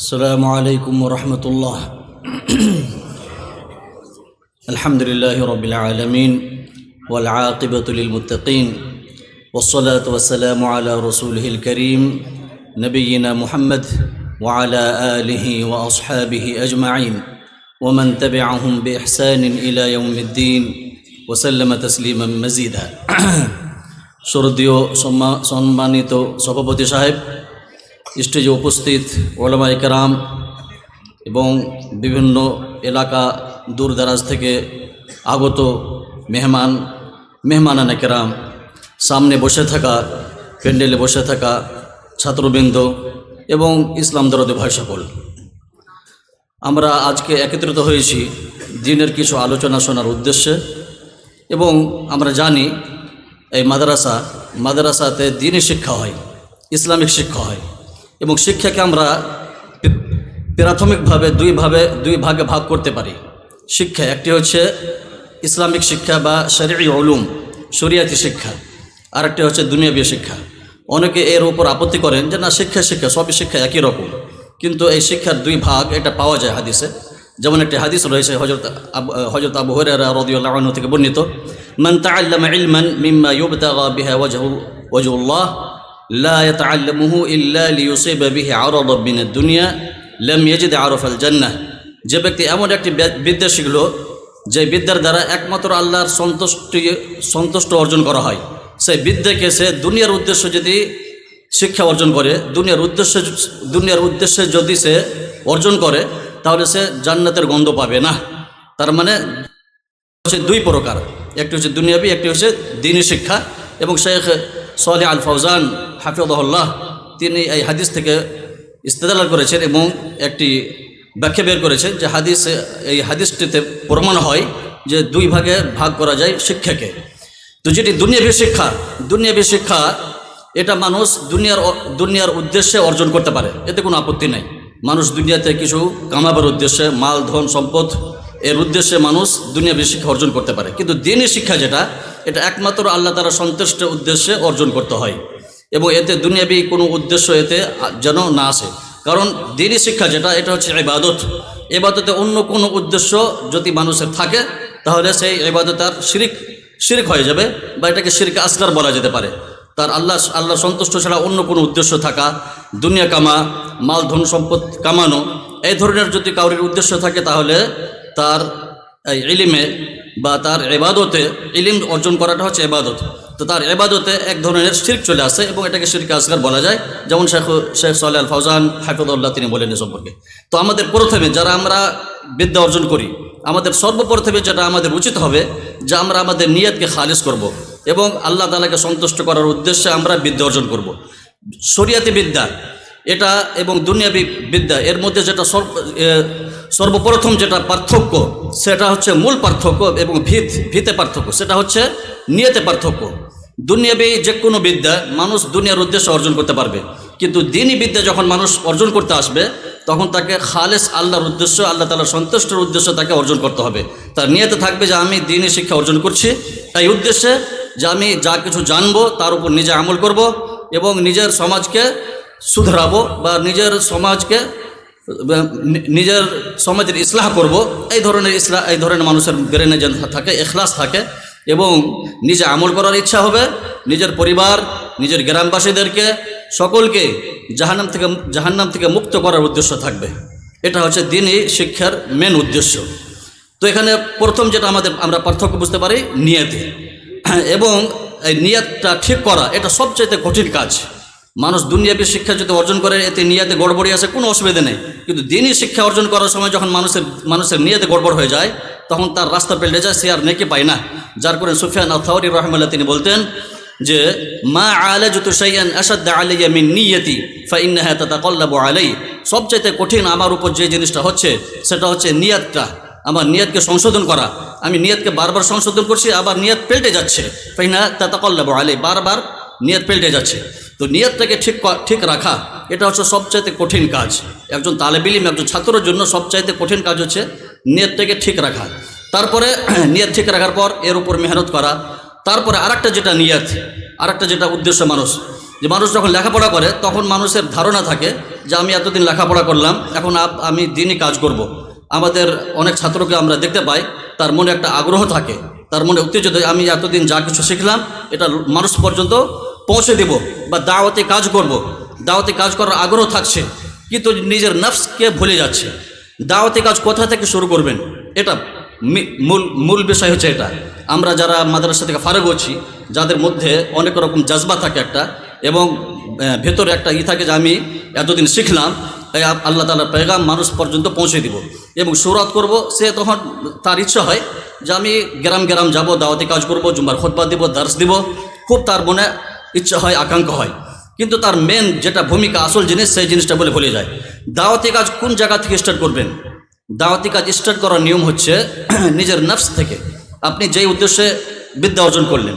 السلام عليكم ورحمة الله الحمد لله رب العالمين والعاقبة للمتقين والصلاة والسلام على رسوله الكريم نبينا محمد وعلى آله وأصحابه أجمعين ومن تبعهم بإحسان إلى يوم الدين وسلم تسليما مزيدا শ্রদ্ধীয় সম্মা- সম্মানিত সভাপতি সাহেব স্টেজে উপস্থিত ওলামা একরাম এবং বিভিন্ন এলাকা দূরদারাজ থেকে আগত মেহমান, মেহমানান একরাম সামনে বসে থাকা, প্যান্ডেলে বসে থাকা ছাত্রবৃন্দ এবং ইসলাম দরদে ভাই সকল। আমরা আজকে একত্রিত হয়েছি দিনের কিছু আলোচনা শোনার উদ্দেশ্যে এবং আমরা জানি এই মাদ্রাসা, মাদ্রাসাতে দিনই শিক্ষা হয়, ইসলামিক শিক্ষা হয়। এবং শিক্ষাকে আমরা প্রাথমিকভাবে দুইভাবে দুই ভাগে ভাগ করতে পারি। শিক্ষা, একটি হচ্ছে ইসলামিক শিক্ষা বা শরীর উলুম, শরিয়াতি শিক্ষা। আর একটি হচ্ছে দুনিয়াবী শিক্ষা। অনেকে এর উপর আপত্তি করেন যে, না, শিক্ষা শিক্ষা, সবই শিক্ষা একই রকম। কিন্তু এই শিক্ষার দুই ভাগ এটা পাওয়া যায় হাদিসে। যেমন একটি হাদিস রয়েছে হজরত হজরত আবু হরেরা রদিউল্লাহ থেকে বর্ণিত, মান তাআল্লামা ইলমান মিম্মা ইউবতাগা বিহা ওয়াজহু লা ইয়াতাআল্লামুহু ইল্লা লিয়ুসিবা বিহি আরাদাম মিনাদ দুনিয়া লাম ইয়াজিদ আরাফাল জান্নাহ যে ব্যক্তি এমন একটি বিদ্যা শিখল, যে বিদ্যার দ্বারা একমাত্র আল্লাহর সন্তুষ্টি, সন্তুষ্ট অর্জন করা হয়। সেই বিদ্যাকে সে দুনিয়ার উদ্দেশ্য যদি শিক্ষা অর্জন করে, দুনিয়ার উদ্দেশ্যে দুনিয়ার উদ্দেশ্যে যদি সে অর্জন করে, তাহলে সে জান্নাতের গন্ধ পাবে না। তার মানে হচ্ছে দুই প্রকার, একটি হচ্ছে দুনিয়াবি, একটি হচ্ছে দিনী শিক্ষা। এবং শেখ সোয়ালি আল ফৌজান হাফিজুল্লাহ তিনি এই হাদিস থেকে ইস্তেদাল করেছেন এবং একটি ব্যাখ্যা বের করেছেন যে হাদিস, এই হাদিসটিতে প্রমাণ হয় যে দুই ভাগে ভাগ করা যায় শিক্ষাকে। তো যেটি দুনিয়াবী শিক্ষা দুনিয়াবী শিক্ষা, এটা মানুষ দুনিয়ার দুনিয়ার উদ্দেশ্যে অর্জন করতে পারে, এতে কোনো আপত্তি নেই। মানুষ দুনিয়াতে কিছু কামাবার উদ্দেশ্যে, মাল, ধন, সম্পদ, এর উদ্দেশ্যে মানুষ দুনিয়াবী শিক্ষা অর্জন করতে পারে। কিন্তু দিনী শিক্ষা যেটা, এটা একমাত্র আল্লাহ তারা সন্তুষ্ট উদ্দেশ্যে অর্জন করতে হয়। এবং এতে দুনিয়াবি কোনো উদ্দেশ্য এতে যেন না আসে। কারণ দিনী শিক্ষা যেটা, এটা হচ্ছে ইবাদত। এবাদতে অন্য কোনো উদ্দেশ্য যদি মানুষের থাকে, তাহলে সেই এবাদত তার শিরিক শিরিক হয়ে যাবে বা এটাকে শিরিক আসগার বলা যেতে পারে। তার আল্লাহ আল্লাহ সন্তুষ্ট ছাড়া অন্য কোনো উদ্দেশ্য থাকা, দুনিয়া কামা, মাল, ধন, সম্পদ কামানো, এই ধরনের যদি কাউরির উদ্দেশ্য থাকে, তাহলে তার এই ইলিমে বা তার এবাদতে ইলিম অর্জন করাটা হচ্ছে এবাদত তো তার এবাদতে এক ধরনের শির্ক চলে আসে এবং এটাকে শিরক আসগার বলা যায়। যেমন শেখ শেখ সাল্লাহ আল ফৌজান হাফিদুল্লাহ তিনি বলেন এ সম্পর্কে। তো আমাদের প্রথমে যারা আমরা বিদ্যা অর্জন করি, আমাদের সর্বপ্রথমে যেটা আমাদের উচিত হবে যে আমরা আমাদের নিয়তকে খালিজ করব এবং আল্লাহ তালাকে সন্তুষ্ট করার উদ্দেশ্যে আমরা বিদ্যা অর্জন করব। শরিয়াতি বিদ্যা, এটা এবং দুনিয়াবী বিদ্যা, এর মধ্যে যেটা সর্ব সর্বপ্রথম যেটা পার্থক্য, সেটা হচ্ছে মূল পার্থক্য এবং ভিত, ভিতে পার্থক্য। সেটা হচ্ছে নিয়তে পার্থক্য। দুনিয়াবী যে কোনো বিদ্যা মানুষ দুনিয়ার উদ্দেশ্যে অর্জন করতে পারবে। কিন্তু দিনই বিদ্যা যখন মানুষ অর্জন করতে আসবে, তখন তাকে খালেস আল্লাহর উদ্দেশ্য, আল্লাহ তালার সন্তুষ্টের উদ্দেশ্য তাকে অর্জন করতে হবে। তার নিয়তে থাকবে যে আমি দিনই শিক্ষা অর্জন করছি। এই উদ্দেশ্যে যে আমি যা কিছু জানব তার উপর নিজে আমল করব এবং নিজের সমাজকে শুধরাবো বা নিজের সমাজকে নিজের সমাজের ইসলাহ করব, এই ধরনের ইসলাহ, এই ধরনের মানুষের ব্রেনে যেন থাকে এখলাস থাকে, এবং নিজে আমল করার ইচ্ছা হবে, নিজের পরিবার, নিজের গ্রামবাসীদেরকে, সকলকে জাহান্নাম থেকে জাহান্নাম থেকে মুক্ত করার উদ্দেশ্য থাকবে। এটা হচ্ছে দিনই শিক্ষার মেন উদ্দেশ্য। তো এখানে প্রথম যেটা আমাদের, আমরা পার্থক্য বুঝতে পারি, নিয়তে। এবং এই নিয়তটা ঠিক করা, এটা সবচাইতে কঠিন কাজ। মানুষ দুনিয়াবী শিক্ষা যদি অর্জন করে, এতে নিয়াতে গড়বড়ি আসে কোনো অসুবিধা নেই। কিন্তু দিনই শিক্ষা অর্জন করার সময় যখন মানুষের মানুষের নিয়াতে গড়বড় হয়ে যায়, তখন তার রাস্তা পেলে যায়, সে আর নেকে পায় না। যার করে সুফিয়ান আথাউরি রহমাল্লাহ তিনি বলতেন যে, মা আলে যত সাইয়ান আসাদ আলাইয়া মিন নিয়তি, ফাইন্নাহা তাতাকাল্লাবু আলাই সবচাইতে কঠিন আমার উপর যে জিনিসটা হচ্ছে, সেটা হচ্ছে নিয়াতটা। আমার নিয়তকে সংশোধন করা। আমি নিয়তকে বারবার সংশোধন করছি, আবার নিয়ত পেল্টে যাচ্ছে। ফাইনা তাতাকাল্লাবু আলাই বারবার নিয়ত পেল্টে যাচ্ছে। তো নিয়তটাকে ঠিক ঠিক রাখা, এটা হচ্ছে সবচাইতে কঠিন কাজ। একজন তালেবিলিম একজন ছাত্রের জন্য সবচাইতে কঠিন কাজ হচ্ছে নিয়তটাকে ঠিক রাখা। তারপরে নিয়ত ঠিক রাখার পর এর উপর মেহনত করা। তারপরে আরেকটা যেটা নিয়ত, আরেকটা যেটা উদ্দেশ্য মানুষ, যে মানুষ যখন লেখাপড়া করে, তখন মানুষের ধারণা থাকে যে আমি এতদিন লেখাপড়া করলাম, এখন আমি দিনই কাজ করব। আমাদের অনেক ছাত্রকে আমরা দেখতে পাই, তার মনে একটা আগ্রহ থাকে, তার মনে উত্তেজিত, আমি এতদিন যা কিছু শিখলাম, এটা মানুষ পর্যন্ত পৌঁছে দেব বা দাওয়াতে কাজ করব। দাওয়াতে কাজ করার আগ্রহ থাকছে, কিন্তু নিজের নফসকে ভুলে যাচ্ছে। দাওয়াতি কাজ কোথা থেকে শুরু করবেন? এটা মূল মূল বিষয় হচ্ছে এটা। আমরা যারা মাদ্রাসা থেকে ফারাগ হচ্ছি, যাদের মধ্যে অনেক রকম জজবা থাকে একটা, এবং ভেতরে একটা ই থাকে যে আমি এতদিন শিখলাম আ- আল্লাহ তালার পেগাম মানুষ পর্যন্ত পৌঁছে দিব। এবং সুরাত করব, সে তখন তার ইচ্ছা হয় যে আমি গ্রাম গ্রাম যাব, দাওয়াতি কাজ করব জুম্বার খোদবা দিব, দার্স দিব। খুব তার মনে ইচ্ছা হয় আকাঙ্ক্ষা হয় কিন্তু তার মেন যেটা ভূমিকা আসল জিনিস সেই জিনিসটা বলে ভুলে যায় দাওয়াতি কাজ কোন জায়গা থেকে স্টার্ট করবেন দাওয়াতি কাজ স্টার্ট করার নিয়ম হচ্ছে নিজের নফস থেকে আপনি যেই উদ্দেশ্যে বিদ্যা অর্জন করলেন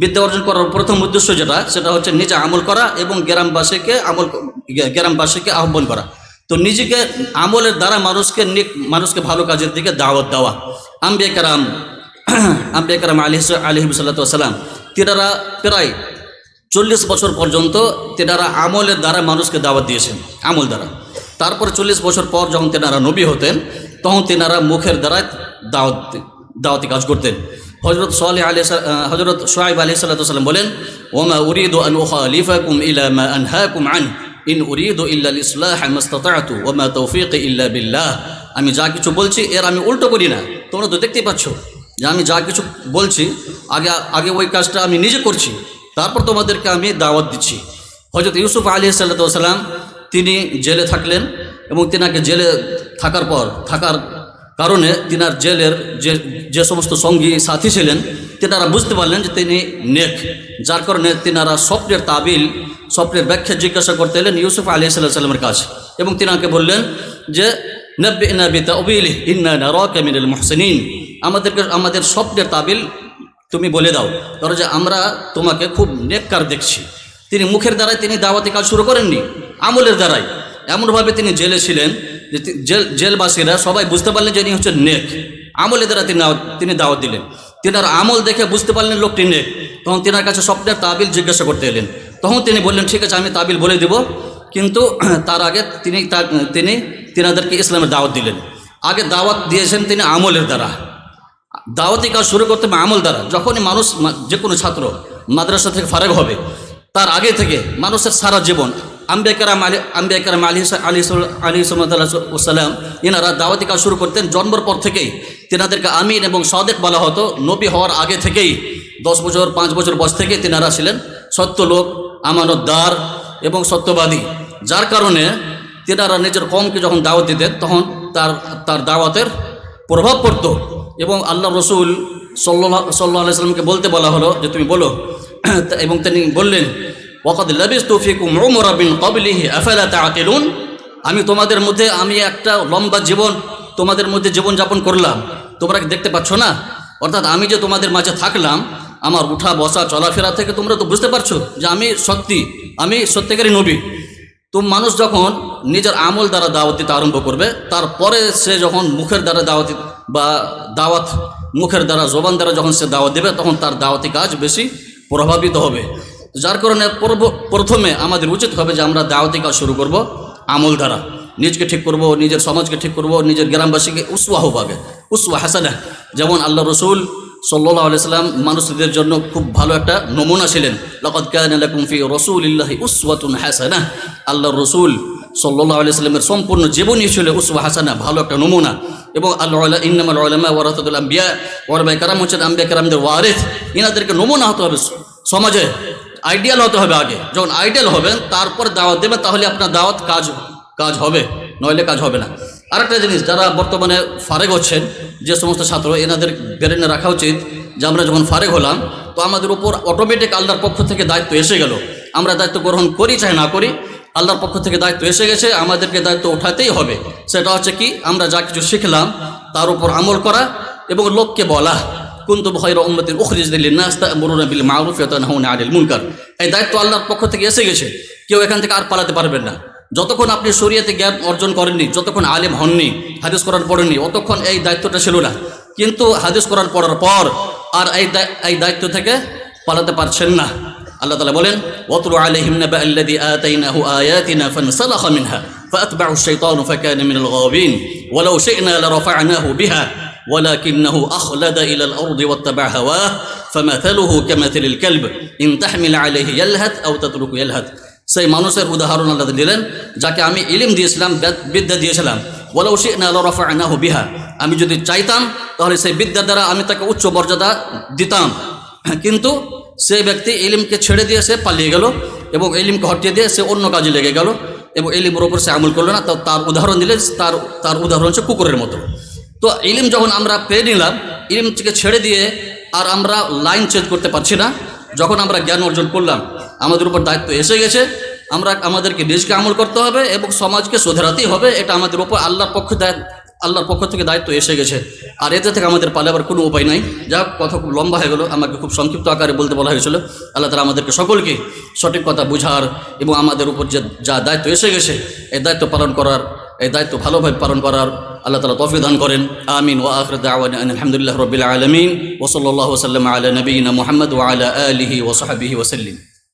বিদ্যা অর্জন করার প্রথম উদ্দেশ্য যেটা সেটা হচ্ছে নিজে আমল করা এবং গ্রামবাসীকে আমল গ্রামবাসীকে আহ্বান করা তো নিজেকে আমলের দ্বারা মানুষকে মানুষকে ভালো কাজের দিকে দাওয়াত দেওয়া আম্বে কারাম আম্বে কারাম আলি আলহিম সাল্লাম তিনারা প্রায় চল্লিশ বছর পর্যন্ত তেনারা আমলের দ্বারা মানুষকে দাওয়াত দিয়েছেন, আমল দ্বারা। তারপর চল্লিশ বছর পর যখন তেনারা নবী হতেন, তখন তেনারা মুখের দ্বারা দাওয়াত দাওয়াতি কাজ করতেন। হজরত সোয়ালি আলি হজরত সোহাইব আলি সাল্লাম বলেন, ওমা উরিদ ইন উরিদ ইল্লা ইসলাহ তৌফিক ইল্লা বিল্লাহ। আমি যা কিছু বলছি, এর আমি উল্টো করি না। তোমরা তো দেখতেই পাচ্ছ যে আমি যা কিছু বলছি, আগে আগে ওই কাজটা আমি নিজে করছি। তারপর তোমাদেরকে আমি দাওয়াত দিচ্ছি। হজরত ইউসুফ আলী সাল্লাম তিনি জেলে থাকলেন এবং তিনাকে জেলে থাকার পর, থাকার কারণে তিনার জেলের যে যে সমস্ত সঙ্গী, সাথী ছিলেন, তেনারা বুঝতে পারলেন যে তিনি নেক। যার কারণে তিনারা স্বপ্নের তাবিল, স্বপ্নের ব্যাখ্যা জিজ্ঞাসা করতে এলেন ইউসুফ আলী সাল্লামের কাছে এবং তিনাকে বললেন যে নব্বে নবী তাবিল ইন্না নারাকা মিনাল মুহসিনিন। আমাদেরকে, আমাদের স্বপ্নের তাবিল তুমি বলে দাও। ধরো যে আমরা তোমাকে খুব নেককার দেখছি। তিনি মুখের দ্বারাই তিনি দাওয়াতি কাজ শুরু করেননি, আমলের দ্বারাই। এমনভাবে তিনি জেলে ছিলেন যে জেল, জেলবাসীরা সবাই বুঝতে পারলেন যে ইনি হচ্ছে নেক। আমলের দ্বারা তিনি তিনি দাওয়াত দিলেন। তিনার আমল দেখে বুঝতে পারলেন লোকটি নেক। তখন তিনার কাছে স্বপ্নের তাবিল জিজ্ঞাসা করতে এলেন। তখন তিনি বললেন, ঠিক আছে, আমি তাবিল বলে দেব। কিন্তু তার আগে তিনি তিনি তিনাদেরকে ইসলামের দাওয়াত দিলেন। আগে দাওয়াত দিয়েছেন তিনি আমলের দ্বারা। দাওয়াতি কাজ শুরু করতে হবে আমল দ্বারা। যখনই মানুষ যে কোনো ছাত্র মাদ্রাসা থেকে ফারেক হবে, তার আগে থেকে মানুষের সারা জীবন আম্বেকারাম আলী আম্বেকারাম আলী আলী আলী সালাম এনারা দাওয়াতি কাজ শুরু করতেন। জন্মর পর থেকেই তেনাদেরকে আমিন এবং সদেক বলা হতো। নবী হওয়ার আগে থেকেই দশ বছর, পাঁচ বছর বয়স থেকে তেনারা ছিলেন সত্য লোক, আমানতদার এবং সত্যবাদী। যার কারণে তেনারা নিজের কমকে যখন দাওয়াত দিতেন, তখন তার তার দাওয়াতের প্রভাব পড়তো। এবং আল্লাহ রসুল সাল্লাহ সাল্লাহ আলাইসাল্লামকে বলতে বলা হলো যে তুমি বলো, এবং তিনি বললেন, ওয়াকাদ লাবিস তৌফিকুম উমরা বিন ক্বাবলিহি, আফালা তাআকিলুন? আমি তোমাদের মধ্যে, আমি একটা লম্বা জীবন তোমাদের মধ্যে জীবন যাপন করলাম। তোমরা দেখতে পাচ্ছ না? অর্থাৎ আমি যে তোমাদের মাঝে থাকলাম, আমার উঠা, বসা, চলাফেরা থেকে তোমরা তো বুঝতে পারছ যে আমি সত্যি, আমি সত্যিকারী নবী। তো মানুষ যখন নিজের আমল দ্বারা দাওয়াত দিতে আরম্ভ করবে। তারপরে সে যখন মুখের দ্বারা দাওয়াত বা দাওয়াত মুখের দ্বারা, জবান দ্বারা যখন সে দাওয়াত দেবে, তখন তার দাওয়াতি কাজ বেশি প্রভাবিত হবে। যার কারণে প্রথমে আমাদের উচিত হবে যে আমরা দাওয়াতি কাজ শুরু করব আমল দ্বারা। নিজকে ঠিক করব, নিজের সমাজকে ঠিক করব, নিজের গ্রামবাসীকে উসওয়াহ পাবে উসওয়া হাসানা। যেমন আল্লাহ রসুল সাল্লাহ আলাইসাল্লাম মানুষদের জন্য খুব ভালো একটা নমুনা ছিলেন। লকদ কানা লাকুম ফি রাসূলিল্লাহি উসওয়াতুন হাসানাহ আল্লাহ রসুল সাল্লাহ আলাইসাল্লামের সম্পূর্ণ জীবনী ছিল উসওয়া হাসানা, ভালো একটা নমুনা। এবং আল্লাহ ইন্নামাল উলামা ওয়ারাসাতুল আম্বিয়া ওয়ারাবাই কারাম হচ্ছেন আম্বিয়া কারামদের ওয়ারিস। ইনাদেরকে নমুনা হতে হবে সমাজে। আইডিয়াল হতে হবে আগে। যখন আইডিয়াল হবেন, তারপর দাওয়াত দেবেন, তাহলে আপনার দাওয়াত কাজ কাজ হবে। নইলে কাজ হবে না। আরেকটা জিনিস, যারা বর্তমানে ফারেক হচ্ছেন, যে সমস্ত ছাত্র, এনাদের ব্রেনে রাখা উচিত যে আমরা যখন ফারেক হলাম, তো আমাদের উপর অটোমেটিক আল্লাহর পক্ষ থেকে দায়িত্ব এসে গেল। আমরা দায়িত্ব গ্রহণ করি চাই না করি আল্লাহর পক্ষ থেকে দায়িত্ব এসে গেছে, আমাদেরকে দায়িত্ব উঠাতেই হবে। সেটা হচ্ছে কি, আমরা যা কিছু শিখলাম, তার উপর আমল করা এবং লোককে বলা। কুন্তু খৈর উম্মতির উখরিজ দিল্লি নাস্তা মরুনা বিল মারুফ আনিল মুনকার। এই দায়িত্ব আল্লাহর পক্ষ থেকে এসে গেছে, কেউ এখান থেকে আর পালাতে পারবেন না। যতক্ষণ আপনি শরীয়তে জ্ঞান অর্জন করেননি, যতক্ষণ আলেম হননি, হাদিস করার পড়েননি, অতক্ষণ এই দায়িত্বটা ছিল না। কিন্তু হাদিস করার পড়ার পর আর এই এই দায়িত্ব থেকে পালাতে পারছেন না। আল্লাহ তালা বলেন ওয়াতলু আলাইহিম নাবা আল্লাযী আতাইনাহু আয়াতিনা ফানসালাখা মিনহা فأتبعه الشيطان فكان من الغاوين ولو شئنا لرفعناه بها ولكنه أخلد إلى الأرض واتبع هواه فمثله كمثل الكلب إن تحمل عليه يلهث أو تترك يلهث সেই মানুষের উদাহরণ আল্লাহ দিলেন যাকে আমি ইলিম দিয়েছিলাম বেদ- বিদ্যা দিয়েছিলাম ওলাউ শিখনা রফানাহু বিহা আমি যদি চাইতাম তাহলে সেই বিদ্যার দ্বারা আমি তাকে উচ্চ মর্যাদা দিতাম কিন্তু সেই ব্যক্তি ইলিমকে ছেড়ে দিয়ে সে পালিয়ে গেল এবং ইলিমকে হটিয়ে দিয়ে সে অন্য কাজে লেগে গেল এবং ইলিমের ওপর সে আমল করল না, তো তার উদাহরণ দিলে তার তার উদাহরণ হচ্ছে কুকুরের মতো। তো ইলিম যখন আমরা পেয়ে নিলাম ইলিম থেকে ছেড়ে দিয়ে আর আমরা লাইন চেঞ্জ করতে পারছি না, যখন আমরা জ্ঞান অর্জন করলাম, আমাদের উপর দায়িত্ব এসে গেছে, আমরা আমাদেরকে নিজকে আমল করতে হবে এবং সমাজকে শোধরাতেই হবে, এটা আমাদের উপর আল্লাহর পক্ষ আল্লাহর পক্ষ থেকে দায়িত্ব এসে গেছে। আর এতে থেকে আমাদের পালাবার কোনো উপায় নাই। যা কথা খুব লম্বা হয়ে গেলো। আমাকে খুব সংক্ষিপ্ত আকারে বলতে বলা হয়েছিল। আল্লাহ তালা আমাদেরকে সকলকে সঠিক কথা বুঝার এবং আমাদের উপর যে, যা দায়িত্ব এসে গেছে, এই দায়িত্ব পালন করার, এই দায়িত্ব ভালোভাবে পালন করার আল্লাহ তালা তফি দান করেন। আমিন ওয়া আখর আলহামদুলিল্লাহ রবিল আলমিন। ওসল্লাহ ওসাল্লাম আলা নবীনা মোহাম্মদ ওয়া আলা আলিহি ওসহাবিহি ওসাল্লিম